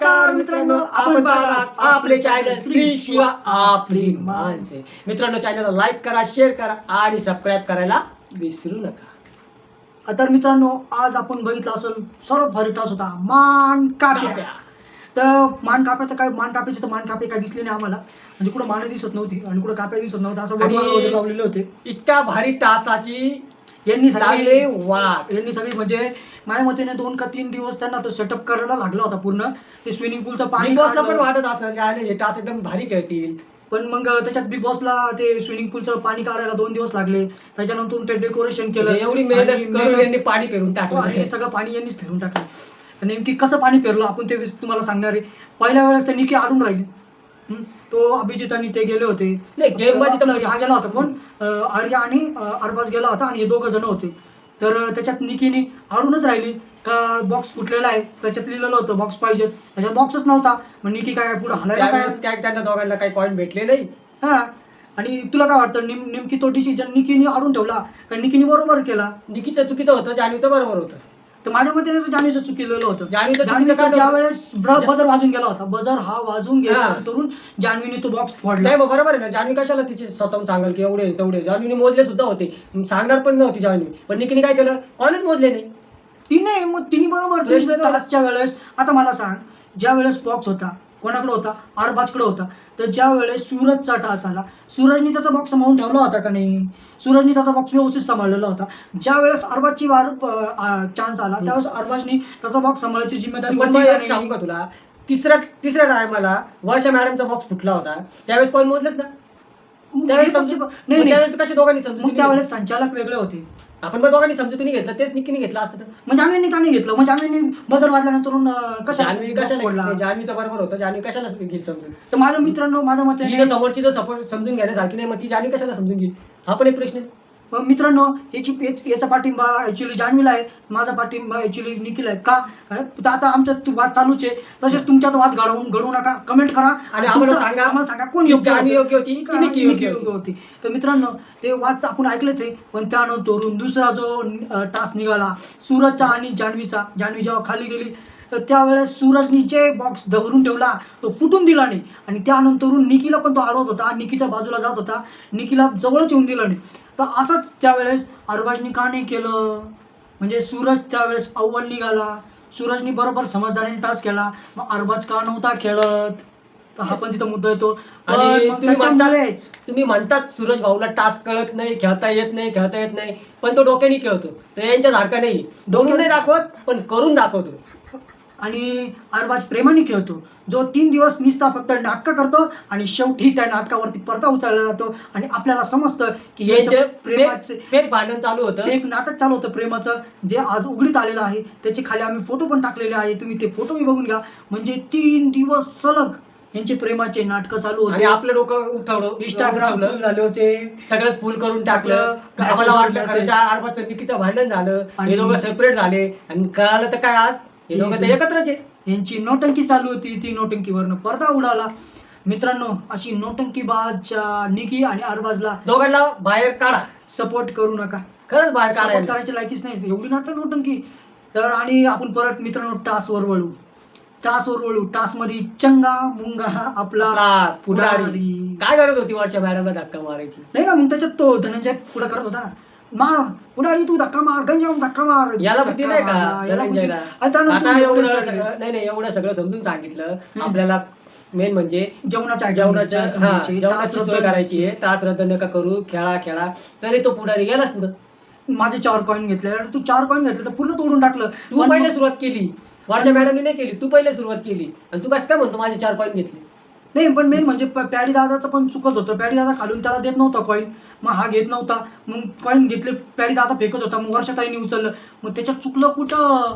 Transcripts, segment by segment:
नमस्कार मित्रांनो आपण पाहत आपले चॅनल श्री शिवा आपली माणसे. मित्रांनो चॅनलला लाईक करा शेअर करा आणि सबस्क्राईब करायला विसरू नका. तर मित्रांनो आज आपण बघितलं असेल सर्वात भारी टास होता मान काप्या. काप्या. तर मान काप्याचं काय मान काप्याचे तर मान कापे काय दिसले नाही आम्हाला. म्हणजे कुठं मान दिसत नव्हती आणि कुठं काप्या दिसत नव्हतं असं लावलेले होते. इतक्या भारी टासाची यांनी लागले सगळे वाट. यांनी सगळी म्हणजे माझ्या मतेने दोन का तीन दिवस त्यांना तो सेटअप करायला लागला होता पूर्ण. ते स्विमिंग पूलचं पाणी बॉसला पण. वाटत अरे हे टास एकदम भारी खेळतील. पण मग त्याच्यात बिग बॉसला ते स्विमिंग पूलचं पाणी काढायला दोन दिवस लागले. त्याच्यानंतर ते डेकोरेशन केलं. म्हणजे एवढी मेहनत यांनी पाणी हे टाकलं. सगळं पाणी यांनीच फिरून टाकलं. नेमकी कसं पाणी फिरलं आपण ते तुम्हाला सांगणार आहे. पहिल्या वेळेस ते निकी आडून राहिली? तो अभिजित आणि ते गेले होते. नाही, game मध्ये तर- हा गेला होता कोण? अं, आर्या आणि अरबाज गेला होता आणि हे दोघं जण होते. तर त्याच्यात निकीने आडूनच राहिली. का बॉक्स फुटलेला आहे? त्याच्यात लिहिलेलं होतं बॉक्स पाहिजे. त्याच्यात बॉक्सच नव्हता. मग निकी काय पुढे हलायला काय? काय त्यांना दोघांना काही पॉईंट भेटले नाही. हा. आणि तुला काय वाटतं? नेम नेमकी तो डिसिजन निकीने आडून ठेवला का निकीने बरोबर केला? निकीचं चुकीचं होतं जान्हवीचं बरोबर होतं. तर माझ्या मते तर जाणीचं चुकीलेलं होतं. जान्हवीचा काय ज्या? वेळेस बजर वाजून गेला होता बजर हा वाजून गेला हा. नंतरून जान्हवीने तो बॉक्स फोडला. नाही मग बरोबर आहे ना. जान्हवी कशाला तिचे स्वतःहून सांगाल की एवढे तेवढे? जान्हवीने मोजले सुद्धा होते. सांगणार पण नव्हती जान्हवी. पण निकीने काय केलं? कोणीच मोजले नाही. तिने मग तिने बरोबर प्रश्न. तर- वेळेस. आता मला सांग ज्या वेळेस बॉक्स होता कोणाकडे होता? आरबाजकडे होता. तर ज्या वेळेस सूरजचा टास आला सूरजनी त्याचा बॉक्स सांभाळून ठेवला होता का नाही? सूरजनी त्याचा बॉक्स व्यवस्थित सांभाळलेला होता. ज्या वेळेस अरबाजची वार चान्स आला त्यावेळेस अरबाजनी त्याचा बॉक्स सांभाळायची जिम्मेदारी? सांगू का तुला? तिसऱ्या तिसऱ्या टायमाला वर्षा मॅडमचा बॉक्स फुटला होता. त्यावेळेस कोण मोजलेच ना? त्यावेळेस त्यावेळेस कसे दोघांनी त्यावेळेस संचालक वेगळे होते. आपण मग दोघांनी समजून घेतलं तेच निकीने घेतलं असतं तर. मग जान्हवीने का नाही घेतलं मग जान्हवीने बजर वाजल्यानंतर अं, कशा जान्हवी box कशाला? घेतलं? जान्हवीचं बरोबर होतं जान्हवी कशाला घेईल समजून तर माझ्या मित्रांनो माझ्या ती मते जर समोरची जर सपोर्ट समजून घेण्यासारखी नाही मग ती जान्हवी कशाला समजून घेईल हा पण एक प्रश्न आहे. मग मित्रांनो याची याच- पाठिंबा ऍक्च्युली जान्हवीला आहे. माझा पाठिंबा ऍक्च्युली निखिल आहे. का? कारण तर आता आमचा तू वाद चालूच आहे. तसेच तुमच्यात वाद घडवून घडवू नका. कमेंट करा. आणि आम्हाला सांगा. आम्हाला सांगा कोण योग्य? योग्य होती. की योग्य होती? होती. तर मित्रांनो ते वाद आपण ऐकलेच आहे. पण त्यानंतरून दुसरा जो टास्क निघाला सूरजचा आणि जान्हवीचा. जान्हवी जेव्हा खाली गेली तर त्यावेळेस सूरजनी जे बॉक्स धरून ठेवला तो फुटून दिला नाही. आणि त्यानंतरून निकीला पण तो अडवत होता निकीच्या बाजूला जात होता निकीला जवळच येऊन दिला नाही. तर असंच त्यावेळेस अरबाजनी का नाही केलं? म्हणजे सूरज त्यावेळेस अव्वल निघाला. सूरजनी बरोबर समजदारीने टास्क केला. मग अरबाज का नव्हता खेळत? हा पण तिथं मुद्दा येतो. आणि तुम्ही म्हणतात सूरज भाऊला टास्क कळत नाही खेळता येत नाही खेळता येत नाही. पण तो डोक्याने खेळतो. तर यांच्या सारखा नाही डोकून नाही दाखवत पण करून दाखवतो. आणि अरबाज प्रेमाने खेळतो. जो तीन दिवस निसता फक्त नाटकं करतो आणि शेवटी त्या नाटकावरती परता उचलला जातो आणि आपल्याला समजतं की यांचे यांच्या प्रेमाचे भांडण चालू होतं. एक नाटक चालू होतं प्रेमाचं जे आज उघडीत आलेलं आहे. त्याचे खाली आम्ही फोटो पण टाकलेले आहे. तुम्ही ते फोटो बघून घ्या. म्हणजे तीन दिवस सलग यांचे प्रेमाचे नाटकं चालू होते. आपलं डोकं उठवलं इंस्टाग्राम. झाले होते. सगळं फुल करून टाकलं. आम्हाला वाटलं भांडण झालं. आणि- हे दोघं सेपरेट झाले. आणि कळालं तर काय आज? हे दोघं तर एकत्रच आहे यांची नोटंकी चालू होती ती नोटंकीवरनं पडदा उडाला. मित्रांनो अशी नोटंकीबाजच्या निकी आणि अरबाजला दोघांना बाहेर काढा. सपोर्ट करू नका. खरंच बाहेर काढायला. करायची लायकीच नाही. एवढी नाटक नोटंकी. तर आणि आपण परत मित्रांनो टासवर वळू. टासवर वळू. टासमध्ये चंगा मुंगा आपला आपला पुढारी. काय करत होती वरच्या मॅडमला धक्का मारायची? नाही ना मग त्याच्यात तो धनंजय पुढे करत होता ना. मार. पुढारी तू धक्का मार गंजावून धक्का मार. याला बुद्धी धक्का नाही का? मारला, याला बुद्धी- धनंजयला आणि त्यानंतर आता एवढं सगळं नाही नाही एवढं सगळं समजून सांगितलं. आपल्याला मेन म्हणजे जेवणाच्या जेवणाच्या हा जेवणाची सोय रद्द- करायची आहे. त्रास रद्द नका करू खेळा खेळा. तरी तो पुढारी गेलाच पुढं. माझे चार कॉईन घेतले. अरे तू चार कॉईन घेतले तर पूर्ण तोडून टाकलं. तू पहिले सुरुवात केली. वरच्या मॅडमने नाही केली. तू पहिले सुरुवात केली. आणि तू कसं काय म्हणतो माझे चार पॉईंट घेतले? नाही पण मेन म्हणजे पॅडी दादाचं पण चुकत होतं. पॅडी दादा खालून त्याला देत नव्हता कॉईन मग हा घेत नव्हता. मग कॉईन घेतले पॅडी दादा फेकत होता. मग वर्षाताईने उचललं. मग त्याच्यात चुकलं कुठं?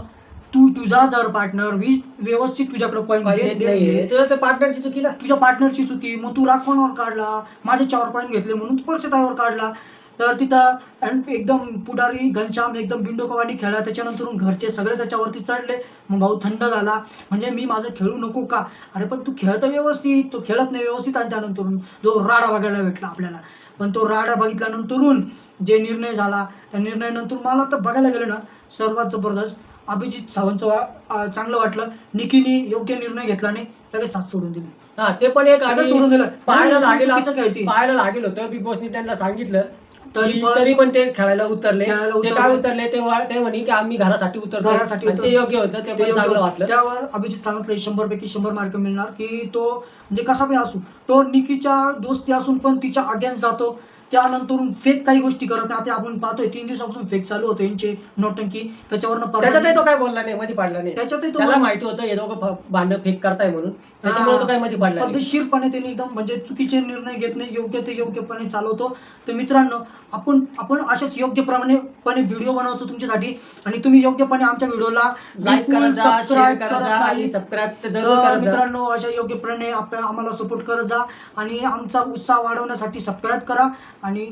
तू तुझा जर पार्टनर वी व्यवस्थित तुझ्याकडे कॉईन Coin देत नाहीये. तुझं तर पार्टनरची चुकी ना. तुझ्या पार्टनरची चुकी. मग तू राखवणावर काढला. माझे चार कॉईन घेतले म्हणून तू वर्षताईवर काढला. तर तिथं एकदम पुढारी घनश्याम एकदम बिंडोकवाडी खेळला. त्याच्यानंतर घरचे सगळे त्याच्यावरती चढले. मग भाऊ थंड झाला. म्हणजे मी माझं खेळू नको का? अरे पण तू खेळतं व्यवस्थित. तो खेळत नाही व्यवस्थित आणि त्यानंतरून जो राडा बघायला भेटला आपल्याला. पण तो राडा बघितल्यानंतरून जे निर्णय झाला त्या निर्णयानंतर मला तर बघायला गेलं ना सर्वात जबरदस्त अभिजित सावंतचं वा चांगलं वाटलं. निकीने योग्य निर्णय घेतला नाही लगेच साथ सोडून दिली. हा ते पण एक आणि सोडून दिलं. पाहायला लागेल चुकीचं काय पाहायला लागेल होतं. बिग बॉसनी त्यांना सांगितलं. तरी पण- तरी पण ते खेळायला उतरले खेळायला ते काय उतरले. उतरले ते वा- ते म्हणे की आम्ही घरासाठी उतरतो घरासाठी आणि ते उतरतो. योग्य होतं ते पण चांगलं. वाटलं त्यावर अभिजित सांगितलं शंभर पैकी शंभर मार्क मिळणार की तो म्हणजे कसा बी असू तो निकीच्या दोस्ती असून पण तिच्या अगेन्स्ट जातो त्यानंतरून फेक काही गोष्टी करत नाही आता आपण पाहतोय तीन दिवसापासून फेक चालू होतं. यांचे नोटंकी परत तो काय बोलला नाही मध्ये पाडला नाही. त्याच्यातही तो त्याला माहिती होतं हे दोघं फ- भांडणं फेक करताय म्हणून. त्याच्यामुळे तो काय मध्ये पाडला नाही. पद्धतशीरपणे त्यांनी एकदम म्हणजे चुकीचे निर्णय घेत नाही योग्य ते योग्यपणे चालवतो. तर मित्रांनो आपण आपण अशाच योग्यप्रमाणे पणे व्हिडिओ बनवतो तुमच्यासाठी. आणि तुम्ही योग्यपणे आमच्या व्हिडिओला लाईक करत जा सबस्क्राईब तर मित्रांनो अशा योग्यपणे आम्हाला सपोर्ट करत जा. आणि आमचा उत्साह वाढवण्यासाठी सबस्क्राईब करा. आणि